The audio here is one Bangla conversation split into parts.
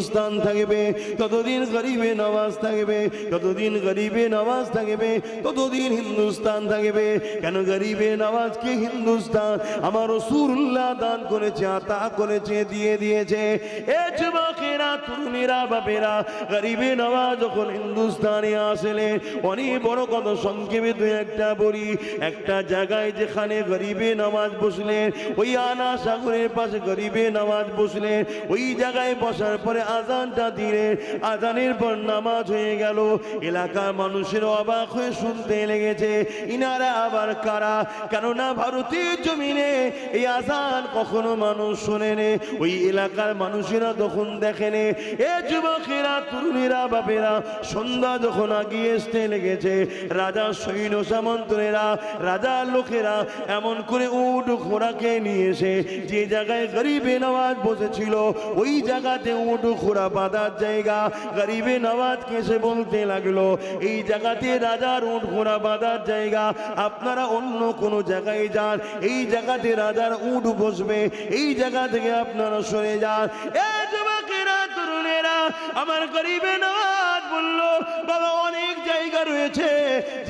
স্থান থাকবে, ততদিন গরিবে নামাজ থাকবে, ততদিন গরিবে নামাজ থাকবে, ততদিন হিন্দুস্তান থাকবে। কেন গরিবে নামাজকে হিন্দুস্তান? আমার রসুল্লাহ দান করেছে, আতা করেছে, দিয়ে দিয়েছে। এ তরুণীরা বাপেরা, গরিবে নামাজ যখন হিন্দুস্তানে আসলে, অনেক বড় কত সংক্ষেপে দু একটা বলি। একটা জায়গায় যেখানে গরিবে নামাজ বসলেন ওই আনা সাগরের পাশে গরিবে নামাজ বসলেন ওই জায়গায় বসার পরে আজানটা দিলে, আজানের পর নামাজ হয়ে গেল। এলাকার মানুষের অবাক হয়ে শুনতে লেগেছে, ইনারা আবার কারা? কেননা ভারতীয় জমিনে এই আজান কখনো মানুষ শোনেনে, ওই এলাকার মানুষেরা তখন দেখেনে, এ যুবকেরা, তরুণীরা, বাপেরা, সন্ধ্যা যখন আগিয়ে আসতে লেগেছে, রাজা সৈন্য সামন্তরেরা রাজার লোকেরা এমন করে উট ঘোড়াকে নিয়ে এসে, যে জায়গায় গরিবে নওয়াজ বসেছিল, ওই জায়গাতে উট ঘোড়া বাঁধার জায়গা, গরিবে নওয়াজকে এসে বলতে লাগল, এই জায়গাতে রাজার উট ঘোড়া বাঁধার জায়গা, আপনারা অন্য কোনো জায়গায় যান, এই জায়গাতে রাজার উঠ বসবে। এই জায়গা থেকে আপনারা সরে যান। এ যুবকেরা, তরুণেরা, আমার গরিবে নওয়াজ বলল, বাবা জায়গা রয়েছে,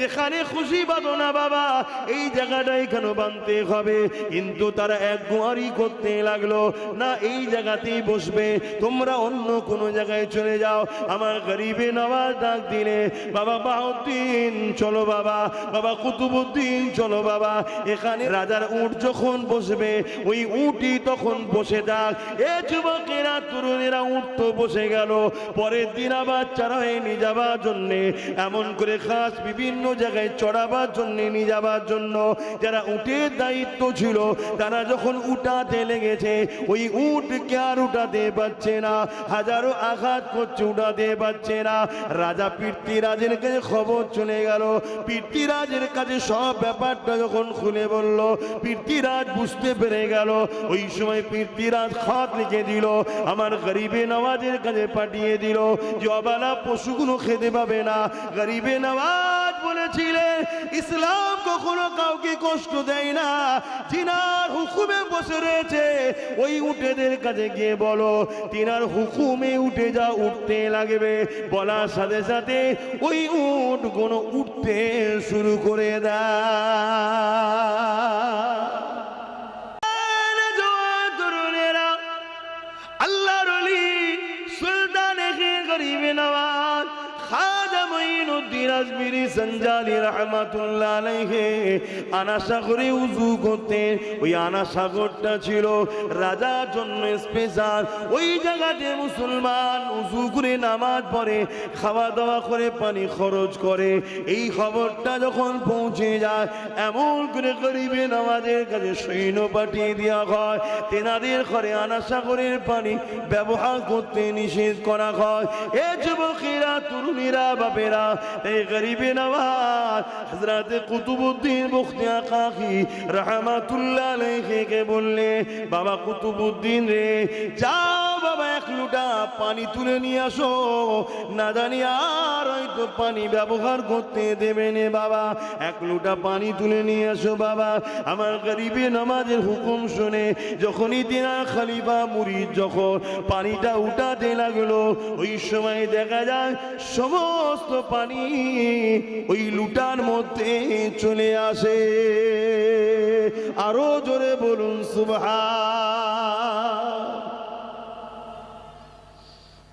যেখানে খুশি বাঁধো না বাবা, এই জায়গাটাই কেন বানতে হবে? কিন্তু তারা এক গোয়ারি করতে লাগল, না এই জায়গাতেই বসবে, তোমরা অন্য কোনো জায়গায় চলে যাও, আমার গরিবে নওয়াজ ডাক দিলে, বাবা বাহুদ্দিন চলো বাবা বাবা কুতুবুদ্দিন চলো বাবা, এখানে রাজার উট যখন বসবে, ওই উটি তখন বসে থাক। এ যুবকেরা, তরুণেরা উঠ তো বসে গেল, পরের দিন আবার চারা নিয়ে যাবার জন্যে, এমন করে খাস বিভিন্ন জায়গায় চড়াবার জন্যে, নিয়ে যাবার জন্য। যারা উটের দায়িত্ব ছিল, তারা যখন উঠাতে লেগেছে, ওই উটকে আর উঠাতে পারছে না। হাজারো আঘাত করছে উঠাতে পারছে না। রাজা পৃথ্বীরাজের কাছে খবর চলে গেল। পৃথ্বীরাজের কাছে সব ব্যাপারটা যখন খুলে বলল, পৃথ্বীরাজ বুঝতে পেরে গেল। ওই সময় পৃথ্বীরাজ খাত লিখে দিল, আমার গরিবে নওয়াজের কাছে পাঠিয়ে দিল, যে অবালা পশুগুলো খেতে পাবে না, গরিবে নওয়াজ বলেছিলেন, ইসলাম কখনো কাউকে কষ্ট দেয় না। তিনার হুকুমে বসে রয়েছে, ওই উটেদের কাছে গিয়ে বলো, তিনার হুকুমে উঠে যা উঠতে লাগবে। বলার সাথে সাথে ওই উট কোনো উঠতে শুরু করে দেয়। আজমিরি সঞ্জালি রহমাতুল্লাহ আলাইহি আনা সাগরে উজু করতেন ওই আনা সাগরটা ছিল রাজার জন্য স্পেশাল ওই জায়গাতে মুসলমান উজু করে নামাজ পড়ে খাওয়া দাওয়া করে, পানি খরচ করে। এই খবরটা যখন পৌঁছে যায়, এমন করে গরিবে নামাজের কাছে সৈন্য পাঠিয়ে দেওয়া হয়। তেনাদের ঘরে আনা সাগরের পানি ব্যবহার করতে নিষেধ করা হয়। এ যুবকেরা, তরুণীরা, বাপেরা, এই গরিবে নওয়াজ হযরত কুতুবউদ্দিন বখতিয়া কাকি রহমাতুল্লাহ আলাইহিকে বললে, বাবা কুতুবউদ্দিন রে, যাও বাবা এক লুটা পানি তুলে নিয়ে আসো। না জানি আর হয়তো পানি ব্যবহার করতে দেবে নে বাবা। এক লুটা পানি তুলে নিয়ে আসো বাবা। আমার গরিবে নামাজের হুকুম শুনে যখনই তিনার খালিফা মুরিদ যখন পানিটা উঠাতে লাগল, ওই সময় দেখা যায় সমস্ত পানি ওই লুটার মধ্যে চলে আসে। আরও জোরে বলুন সুবহা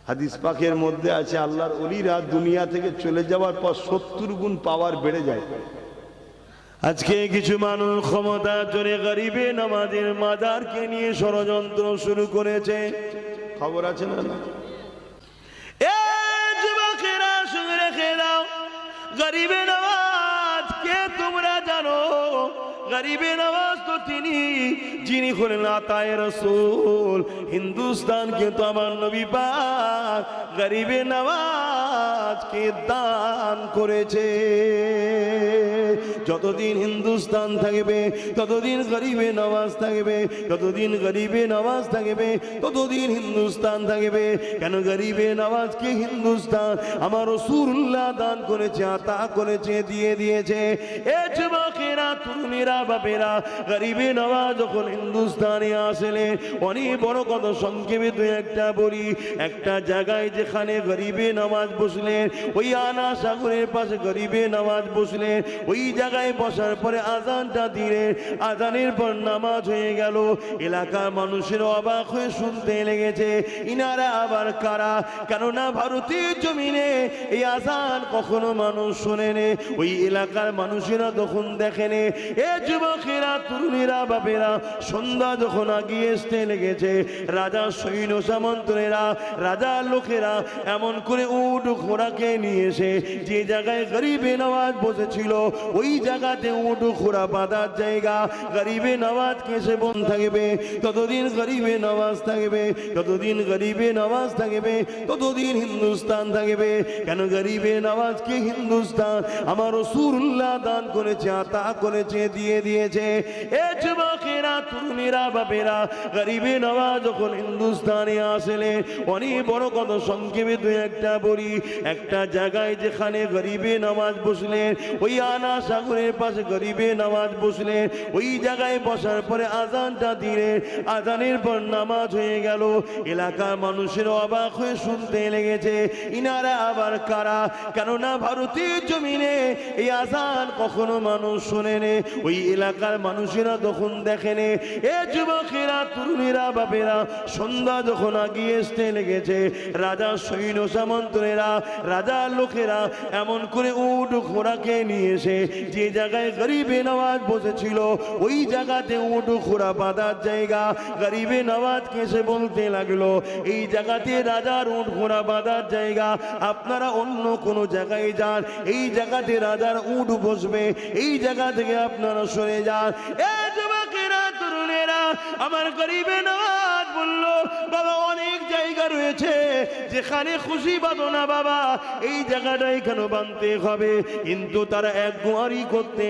হাদিস পাকের মধ্যে আছে, আল্লাহর অলিরা দুনিয়া থেকে চলে যাওয়ার পর সত্তর গুণ পাওয়ার বেড়ে যায়। আজকে কিছু মানুষ ক্ষমতা জোরে গরিবে নামাজের মাজারকে নিয়ে ষড়যন্ত্র শুরু করেছে। খবর আছে না গরিবে নামাজ গরিবে নামাজ তো তিনি যিনি হলেন আতায় রসুল। হিন্দুস্তান কিন্তু আমার নবী পাক গরিবে নামাজকে দান করেছে। যতদিন হিন্দুস্তান থাকবে, ততদিন গরিবে নামাজ থাকবে ততদিন গরিবে নামাজ থাকবে, ততদিন হিন্দুস্তান থাকবে। কেন গরিবে নামাজকে হিন্দুস্তান? আমার রসুল্লাহ দান করেছে, আতা করেছে, দিয়ে দিয়েছে। এ যুবকেরা, তরুণীরা, বাপেরা, গরিবে নওয়াজ যখন হিন্দুস্তানে আসলে, অনেক বড় কত সংক্ষেপে দুই একটা বলি। একটা জায়গায় যেখানে গরিবে নামাজ বসলেন, ওই আনা সাগরের পাশে গরিবে নামাজ বসলেন, ওই জায়গায় বসার পরে আজানটা দিলেন, আজানের পর নামাজ হয়ে গেল। এলাকার মানুষের অবাক হয়ে শুনতে লেগেছে, ইনারা আবার কারা? কেননা ভারতীয় জমিনে এই আজান কখনো মানুষ শোনেনি, ওই এলাকার মানুষেরা তখন দেখেনি, এ যুবকেরা, তরুণীরা, বাপেরা, সন্ধ্যা যখন আগিয়ে আসতে লেগেছে, রাজা সৈন্য সামন্তরেরা রাজা লোকেরা, এমন করে উট ঘোড়াকে নিয়ে এসে যে জায়গায় গরিবে নওয়াজ বসেছিল, ওই জায়গাতে উট ঘোড়া বাঁধার জায়গা। গরিবে নওয়াজ কেসে বন থাকবে, ততদিন গরিবে নওয়াজ থাকবে, ততদিন গরিবে নওয়াজ থাকবে, ততদিন হিন্দুস্তান থাকবে। কেন গরিবে নওয়াজকে হিন্দুস্তান? আমার রসুল্লাহ দান করেছে, আতা করেছে, দিয়ে দিয়েছে। এ যুবকেরা, তরুণীরা, বাপেরা, গরিবে নওয়াজ যখন হিন্দুস্তানে আসলে, অনেক বড় কত সংক্ষেপে দুই একটা বলি একটা জায়গায় যেখানে গরিবে নামাজ বসলেন ওই আনা সাগরের পাশে গরিবে নামাজ বসলেন ওই জায়গায় বসার পরে আজানটা দিলেন আজানের পর নামাজ হয়ে গেল। এলাকার মানুষের অবাক হয়ে শুনতে লেগেছে, ইনারা আবার কারা? কেননা ভারতীয় জমিনে এই আজান কখনো মানুষ শোনেনি ওই এলাকার মানুষেরা তখন দেখেনি এ যুবকেরা, তরুণীরা, বাপেরা, সন্ধ্যা যখন আগিয়ে আসতে লেগেছে, রাজা, সৈন্য, সামন্তরেরা রাজা লোকেরা এমন করে উট ঘোড়াকে নিয়ে এসে যে জায়গায় গরিবে নওয়াজ বসেছিল, ওই জায়গাতে উট ঘোড়া বাঁধার জায়গা গরিবে নওয়াজকে কেসে বলতে লাগল, এই জায়গাতে রাজার উট ঘোড়া বাঁধার জায়গা, আপনারা অন্য কোনো জায়গায় যান, এই জায়গাতে রাজার উট বসবে, এই জায়গা থেকে আপনারা সরে যান। এ যুবকেরা, তরুণেরা, আমার গরিবে নওয়াজ বলল, বাবা, অনেক জায়গা রয়েছে। যেখানে খুশি বাঁধো না বাবা। এই জায়গাটাই কেন বানতে হবে? কিন্তু তারা এক গোয়ারি করতে